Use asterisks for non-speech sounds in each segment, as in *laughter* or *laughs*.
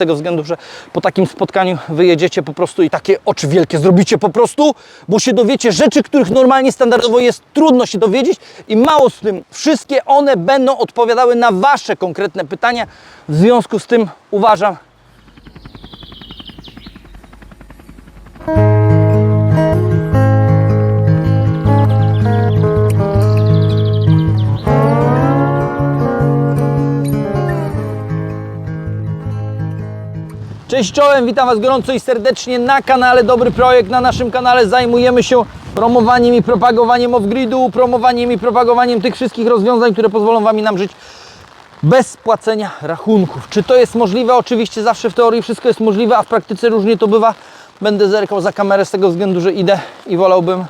tego względu, że po takim spotkaniu wyjedziecie po prostu i takie oczy wielkie zrobicie po prostu, bo się dowiecie rzeczy, których normalnie standardowo jest trudno się dowiedzieć i mało z tym, wszystkie one będą odpowiadały na Wasze konkretne pytania. W związku z tym uważam, Cześć czołem, witam Was gorąco i serdecznie na kanale Dobry Projekt. Na naszym kanale zajmujemy się promowaniem i propagowaniem off-gridu, promowaniem i propagowaniem tych wszystkich rozwiązań, które pozwolą Wam i nam żyć bez płacenia rachunków. Czy to jest możliwe? Oczywiście zawsze w teorii wszystko jest możliwe, a w praktyce różnie to bywa. Będę zerkał za kamerę z tego względu, że idę i wolałbym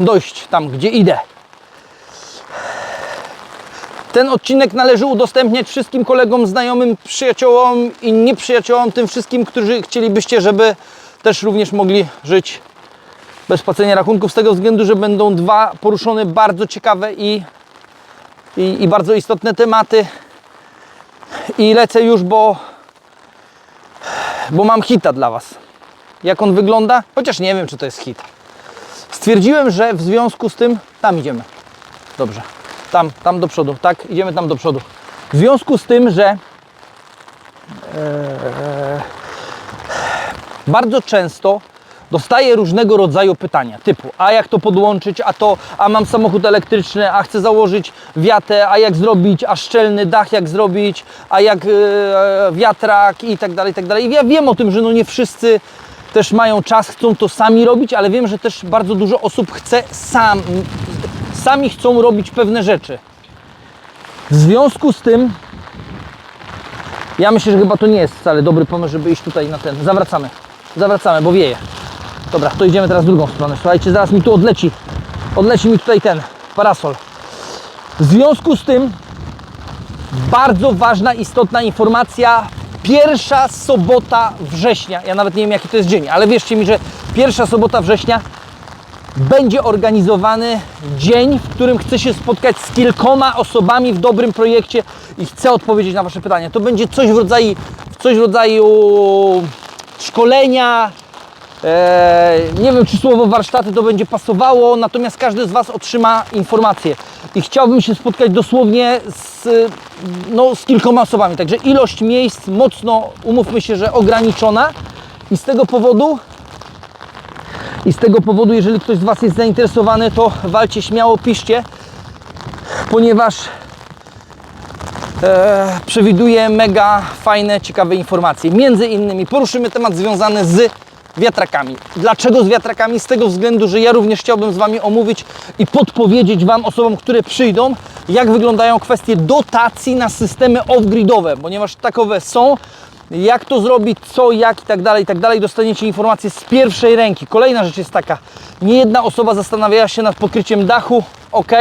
dojść tam, gdzie idę. Ten odcinek należy udostępniać wszystkim kolegom, znajomym, przyjaciołom i nieprzyjaciołom, tym wszystkim, którzy chcielibyście, żeby też również mogli żyć bez płacenia rachunków, z tego względu, że będą dwa poruszone bardzo ciekawe i, i, i bardzo istotne tematy. I lecę już, bo, bo mam hita dla Was. Jak on wygląda? Chociaż nie wiem, czy to jest hit. Stwierdziłem, że w związku z tym tam idziemy. Dobrze. Tam, tam do przodu, tak? Idziemy tam do przodu. W związku z tym, że e, bardzo często dostaję różnego rodzaju pytania, typu a jak to podłączyć, a to, a mam samochód elektryczny, a chcę założyć wiatę, a jak zrobić, a szczelny dach jak zrobić, a jak e, wiatrak i tak dalej, i tak dalej. I ja wiem o tym, że no nie wszyscy też mają czas, chcą to sami robić, ale wiem, że też bardzo dużo osób chce sam, sami chcą robić pewne rzeczy. W związku z tym, ja myślę, że chyba to nie jest wcale dobry pomysł, żeby iść tutaj na ten. Zawracamy, zawracamy, bo wieje. Dobra, to idziemy teraz w drugą stronę. Słuchajcie, zaraz mi tu odleci, odleci mi tutaj ten parasol. W związku z tym, bardzo ważna, istotna informacja. Pierwsza sobota września, ja nawet nie wiem jaki to jest dzień, ale wierzcie mi, że pierwsza sobota września będzie organizowany dzień, w którym chcę się spotkać z kilkoma osobami w dobrym projekcie i chcę odpowiedzieć na Wasze pytania. To będzie coś w rodzaju, coś w rodzaju szkolenia. E, nie wiem, czy słowo warsztaty to będzie pasowało, natomiast każdy z Was otrzyma informację. I chciałbym się spotkać dosłownie z, no, z kilkoma osobami. Także ilość miejsc mocno, umówmy się, że ograniczona. I z tego powodu i z tego powodu, jeżeli ktoś z Was jest zainteresowany, to walcie śmiało, piszcie, ponieważ e, przewiduję mega fajne, ciekawe informacje. Między innymi poruszymy temat związany z wiatrakami. Dlaczego z wiatrakami? Z tego względu, że ja również chciałbym z Wami omówić i podpowiedzieć Wam, osobom, które przyjdą, jak wyglądają kwestie dotacji na systemy off-gridowe, ponieważ takowe są, jak to zrobić, co, jak i tak dalej, i tak dalej. Dostaniecie informacje z pierwszej ręki. Kolejna rzecz jest taka, nie jedna osoba zastanawiała się nad pokryciem dachu, ok,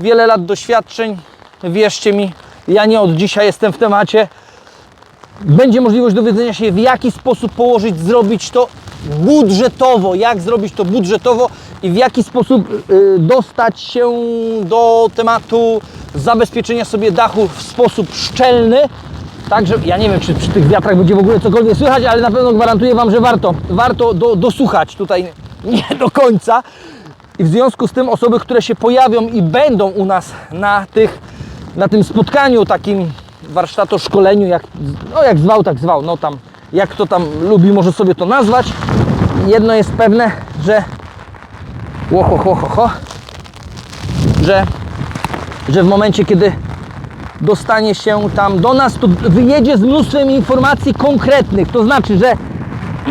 wiele lat doświadczeń, wierzcie mi, ja nie od dzisiaj jestem w temacie. Będzie możliwość dowiedzenia się, w jaki sposób położyć, zrobić to budżetowo, jak zrobić to budżetowo i w jaki sposób y, dostać się do tematu zabezpieczenia sobie dachu w sposób szczelny, Także ja nie wiem, czy przy tych wiatrach będzie w ogóle cokolwiek słychać, ale na pewno gwarantuję Wam, że warto, warto do, dosłuchać tutaj *laughs* nie do końca. I w związku z tym osoby, które się pojawią i będą u nas na, tych, na tym spotkaniu takim warsztatu, szkoleniu, jak, no jak zwał, tak zwał, no tam, jak kto tam lubi, może sobie to nazwać. Jedno jest pewne, że łoho, ho, ho, ho, że, że w momencie, kiedy dostanie się tam do nas, to wyjedzie z mnóstwem informacji konkretnych. To znaczy, że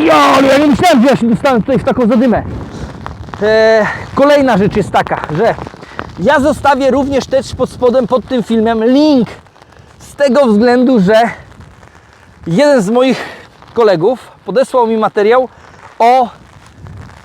ja nie myślałem, że ja się dostałem tutaj w taką zadymę. E, kolejna rzecz jest taka, że ja zostawię również też pod spodem pod tym filmem link z tego względu, że jeden z moich kolegów podesłał mi materiał o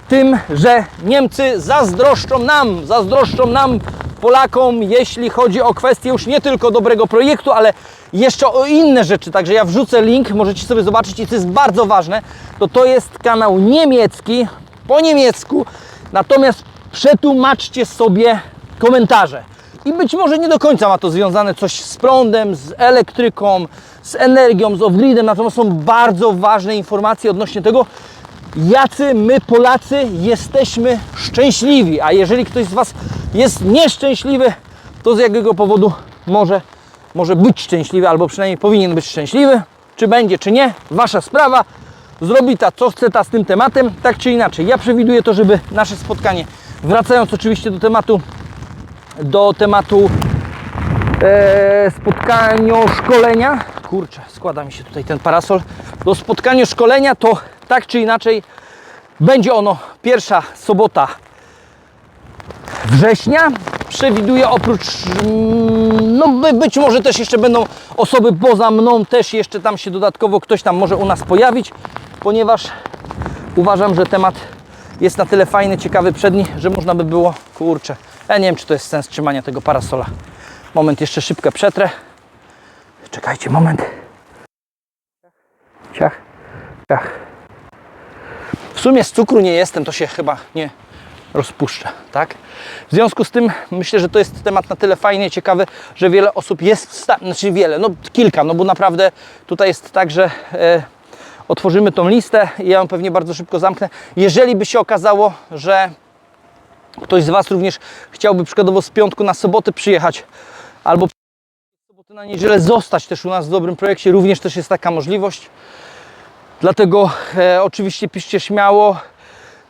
tym, że Niemcy zazdroszczą nam, zazdroszczą nam Polakom, jeśli chodzi o kwestię już nie tylko dobrego projektu, ale jeszcze o inne rzeczy. Także ja wrzucę link, możecie sobie zobaczyć i to jest bardzo ważne. To to jest kanał niemiecki, po niemiecku. Natomiast przetłumaczcie sobie komentarze. i być może nie do końca ma to związane coś z prądem, z elektryką, z energią, z off-gridem, natomiast są bardzo ważne informacje odnośnie tego, jacy my Polacy jesteśmy szczęśliwi, a jeżeli ktoś z Was jest nieszczęśliwy, to z jakiego powodu może, może być szczęśliwy, albo przynajmniej powinien być szczęśliwy, czy będzie, czy nie, Wasza sprawa, zrobi ta co chce ta z tym tematem, tak czy inaczej. Ja przewiduję to, żeby nasze spotkanie, wracając oczywiście do tematu, do tematu e, spotkania szkolenia. Kurczę, składa mi się tutaj ten parasol. Do spotkania szkolenia to tak czy inaczej będzie ono pierwsza sobota września. Przewiduję oprócz, mm, no by, być może też jeszcze będą osoby poza mną, też jeszcze tam się dodatkowo ktoś tam może u nas pojawić, ponieważ uważam, że temat jest na tyle fajny, ciekawy, przedni, że można by było, kurczę, ja nie wiem, czy to jest sens trzymania tego parasola. Moment, jeszcze szybkę przetrę. Czekajcie, moment. Ciach, ciach. W sumie z cukru nie jestem, to się chyba nie rozpuszcza, tak? W związku z tym myślę, że to jest temat na tyle fajny, ciekawy, że wiele osób jest w stanie, znaczy wiele, no kilka, no bo naprawdę tutaj jest tak, że e, otworzymy tą listę i ja ją pewnie bardzo szybko zamknę. Jeżeli by się okazało, że ktoś z Was również chciałby przykładowo z piątku na sobotę przyjechać albo soboty na niedzielę zostać też u nas w dobrym projekcie, również też jest taka możliwość. Dlatego e, oczywiście piszcie śmiało.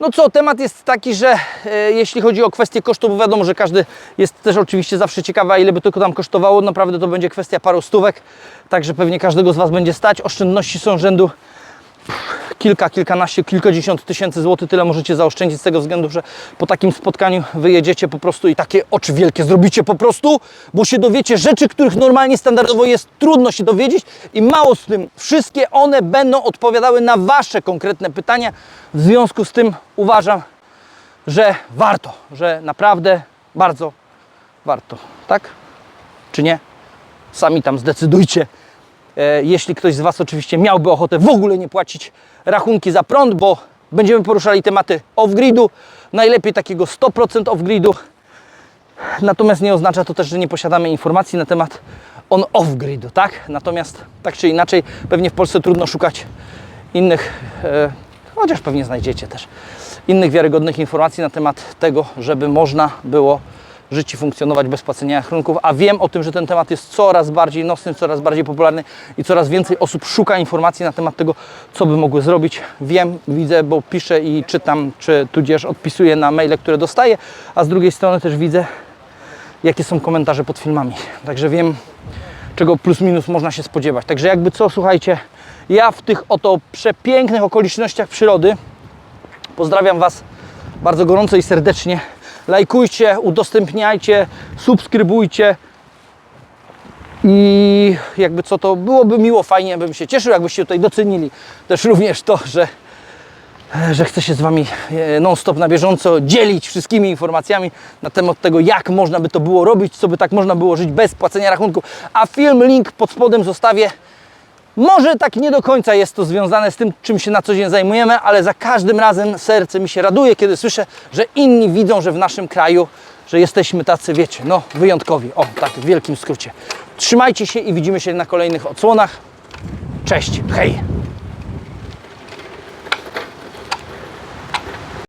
No co, temat jest taki, że e, jeśli chodzi o kwestię kosztu, bo wiadomo, że każdy jest też oczywiście zawsze ciekawy, a ile by to tam kosztowało, naprawdę to będzie kwestia paru stówek, także pewnie każdego z Was będzie stać. Oszczędności są rzędu kilka, kilkanaście, kilkadziesiąt tysięcy złotych, tyle możecie zaoszczędzić z tego względu, że po takim spotkaniu wyjedziecie po prostu i takie oczy wielkie zrobicie po prostu, bo się dowiecie rzeczy, których normalnie standardowo jest trudno się dowiedzieć i mało z tym, wszystkie one będą odpowiadały na Wasze konkretne pytania. W związku z tym uważam, że warto, że naprawdę bardzo warto, tak? Czy nie? Sami tam zdecydujcie. E, Jeśli ktoś z Was oczywiście miałby ochotę w ogóle nie płacić rachunki za prąd, bo będziemy poruszali tematy off-gridu, najlepiej takiego 100% off-gridu. Natomiast nie oznacza to też, że nie posiadamy informacji na temat on off-gridu, tak? Natomiast tak czy inaczej, pewnie w Polsce trudno szukać innych, e, chociaż pewnie znajdziecie też, innych wiarygodnych informacji na temat tego, żeby można było żyć i funkcjonować bez płacenia rachunków, a wiem o tym, że ten temat jest coraz bardziej nocny, coraz bardziej popularny i coraz więcej osób szuka informacji na temat tego, co by mogły zrobić. Wiem, widzę, bo piszę i czytam, czy tudzież odpisuję na maile, które dostaję, a z drugiej strony też widzę, jakie są komentarze pod filmami. Także wiem, czego plus minus można się spodziewać. Także jakby co, słuchajcie, ja w tych oto przepięknych okolicznościach przyrody pozdrawiam Was bardzo gorąco i serdecznie. Lajkujcie, udostępniajcie, subskrybujcie. I jakby co to byłoby miło, fajnie bym się cieszył, jakbyście tutaj docenili też również to, że, że chcę się z Wami e, non-stop na bieżąco dzielić wszystkimi informacjami na temat tego, jak można by to było robić, co by tak można było żyć bez płacenia rachunków. A film, link pod spodem zostawię. Może tak nie do końca jest to związane z tym, czym się na co dzień zajmujemy, ale za każdym razem serce mi się raduje, kiedy słyszę, że inni widzą, że w naszym kraju, że jesteśmy tacy, wiecie, no wyjątkowi. O, tak w wielkim skrócie. Trzymajcie się i widzimy się na kolejnych odsłonach. Cześć, hej!